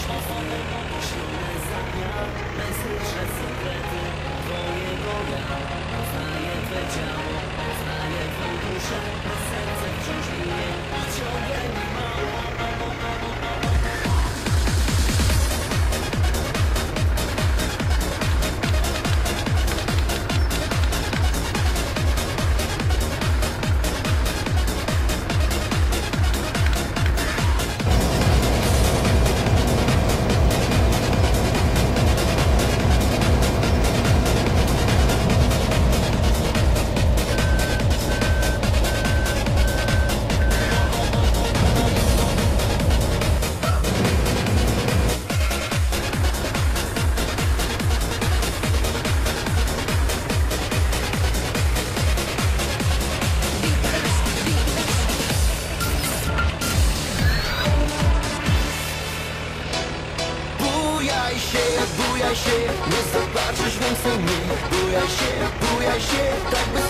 Szlofony mogą silny zamiar Pensy, że sekrety Twojego ja Poznaję Twe ciało Poznaję Twą duszę Serce wciąż mnie i ciągle mnie się, nie zobaczysz więcej mnie. Bujaj się, bujaj się, tak bez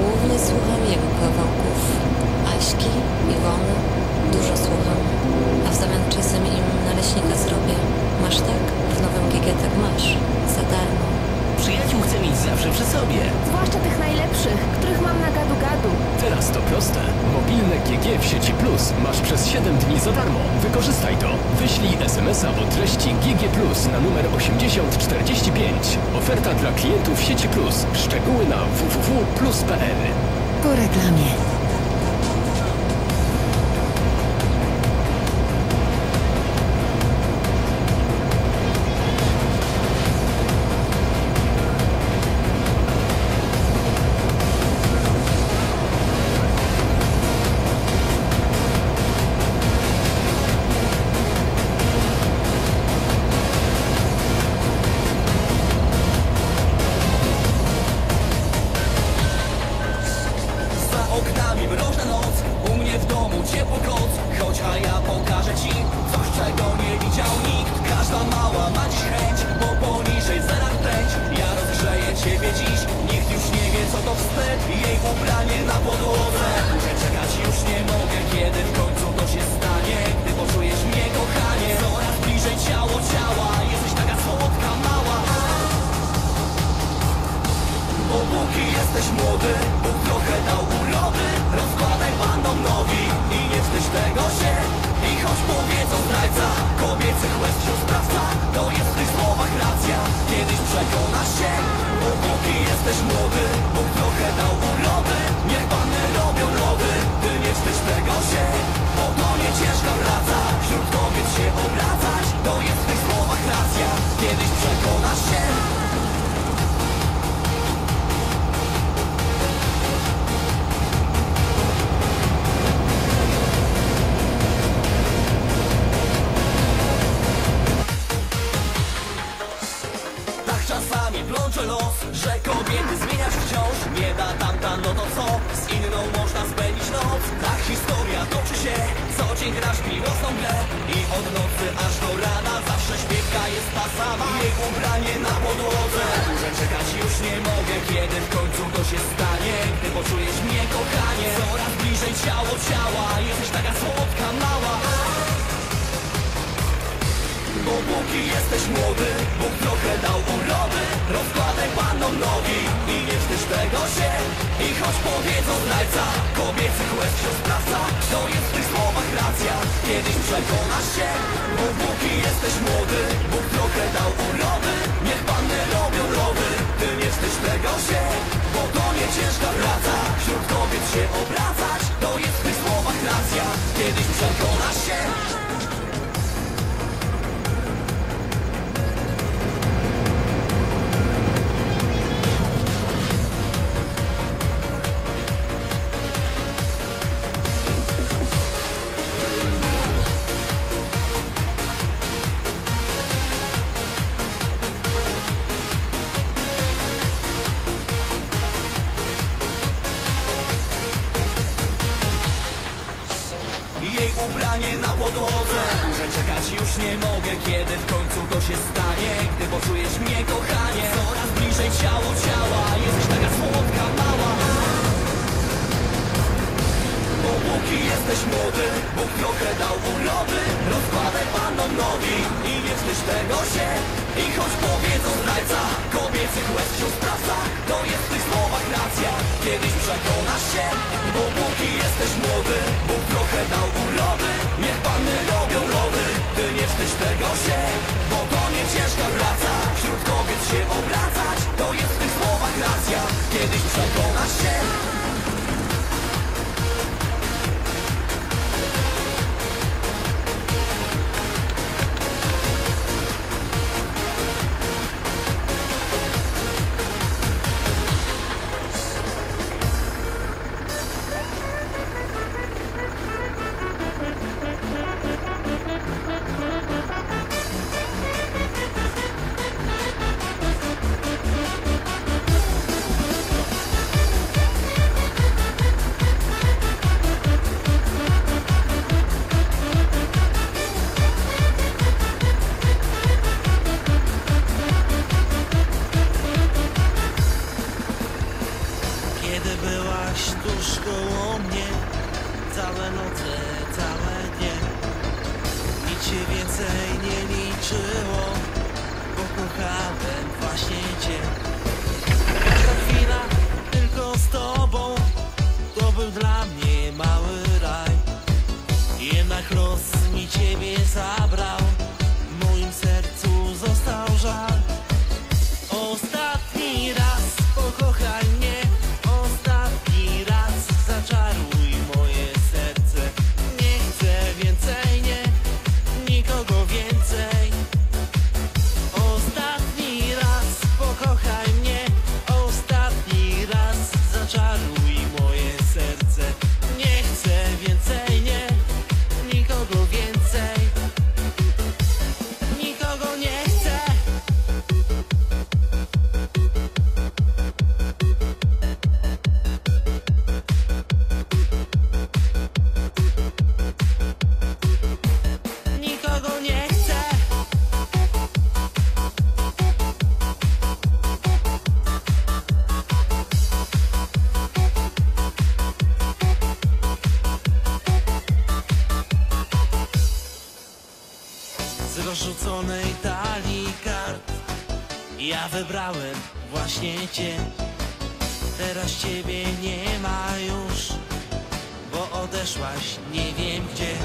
Głównie słucham jego kawałków. Aśki, Iwony, dużo słucham. A w zamian czasem im naleśnika zrobię. Masz tak? W nowym GG tak masz. Za darmo. Przyjaciół chcę mieć zawsze przy sobie. Zwłaszcza tych najlepszych, których mam na gadu-gadu. Teraz to proste. Mobilne GG w sieci Plus masz przez 7 dni za darmo. Wykorzystaj to. Wyślij SMS-a o treści GG Plus na numer 8045. Oferta dla klientów sieci Plus. Szczegóły na www.plus.pl Po reklamie. Ubranie na podłodze czekać już nie mogę, kiedy w końcu to się stanie. Gdy poczujesz mnie kochanie, coraz bliżej ciało ciała. Jesteś taka słodka, mała. Bo póki jesteś młody, Bóg trochę dał urody. Rozkładaj panom nogi i nie wstydź tego się. I choć powiedzą zdrajca, kobiecych łez wziął sprawca To jest w tych słowach racja, kiedyś przekonasz się. Bo póki jesteś młody, czekać już nie mogę, kiedy w końcu to się stanie. Gdy poczujesz mnie kochanie Coraz bliżej ciało ciała. Jesteś taka słodka, mała. Bo póki jesteś młody, Bóg trochę dał urody. Rozkładaj panom nogi i nie wstydź tego się. I choć powiedzą zdrajca, kobiecych łez wciąż sprawca To jest w tych słowach racja, kiedyś przekonasz się Bo póki Kiedy w końcu to się stanie Gdy poczujesz mnie Wstydź tego się z niej ciebie zabrał Moim sercu Ja wybrałem właśnie cię. Teraz ciebie nie ma już Bo odeszłaś nie wiem gdzie